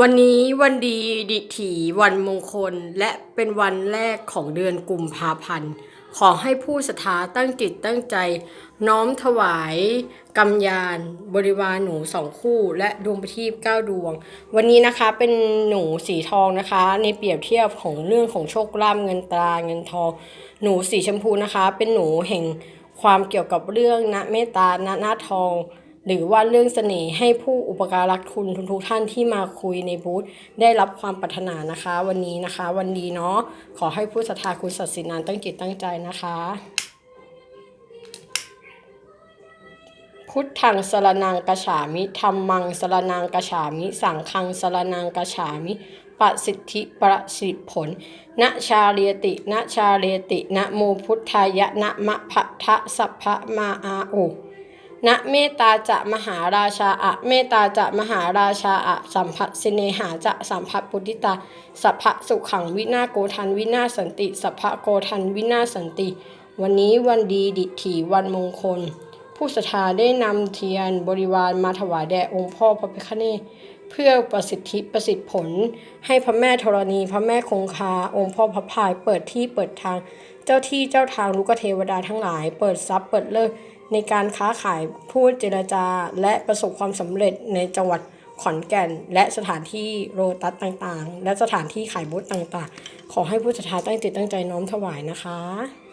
วันนี้วันดีดิถีวันมงคล และเป็นวันแรกของเดือนกุมภาพันธ์ ขอให้ผู้ศรัทธาตั้งจิตตั้งใจ น้อมถวายกำยาน บริวารหนูสองคู่ และดวงประทีปเก้าดวง วันนี้นะคะเป็นหนูสีทองนะคะ ในเปรียบเทียบของเรื่องของโชคลาภเงินตราเงินทอง หนูสีชมพูนะคะ เป็นหนูแห่งความเกี่ยวกับเรื่องณเมตตาณหน้าทอง หรือว่าเรื่องเสน่ห์ให้ผู้อุปการะคุณทุกๆท่านที่มาคุยในบูธได้รับความปรารถนานะคะ วันนี้นะคะ วันดีเนาะขอให้ผู้ศรัทธาคุณศักดิ์สิทธิ์นั้นตั้งจิตตั้งใจนะคะ พุทธังสรนังกฉามิธรรมังสรนังกฉามิสังฆังสรนังกฉามิปะสิทธิประสิทธิผลนะชาเรียตินะชาเรียตินะโมพุทธายะนะมะพะทะสัพพะมาอาโอ นะเมตตาจะมหาราชาอะเมตตาจะมหาราชาอะสัมผัสสิเนหาจะสัมผัสปุติตาสัพพะสุขังวินาโกทันวินาสันติ สัพพะโกทันวินาสันติ วันนี้วันดีดิถีวันมงคล ผู้ศรัทธาได้นำเทียนบริวารมาถวายแด่องค์พ่อพระพิฆเนศเพื่อประสิทธิประสิทธิผล ให้พระแม่ธรณีพระแม่คงคาองค์พ่อพระพายเปิดที่เปิดทาง เจ้าที่เจ้าทางลูกเทวดาทั้งหลาย เปิดทรัพย์เปิดเลิก ในการค้าขายพูดเจรจา และประสบความสำเร็จในจังหวัดขอนแก่น และสถานที่โรตัสต่างๆ และสถานที่ขายบูธต่างๆ ขอให้ผู้ศรัทธาตั้งจิตตั้งใจน้อมถวายนะคะ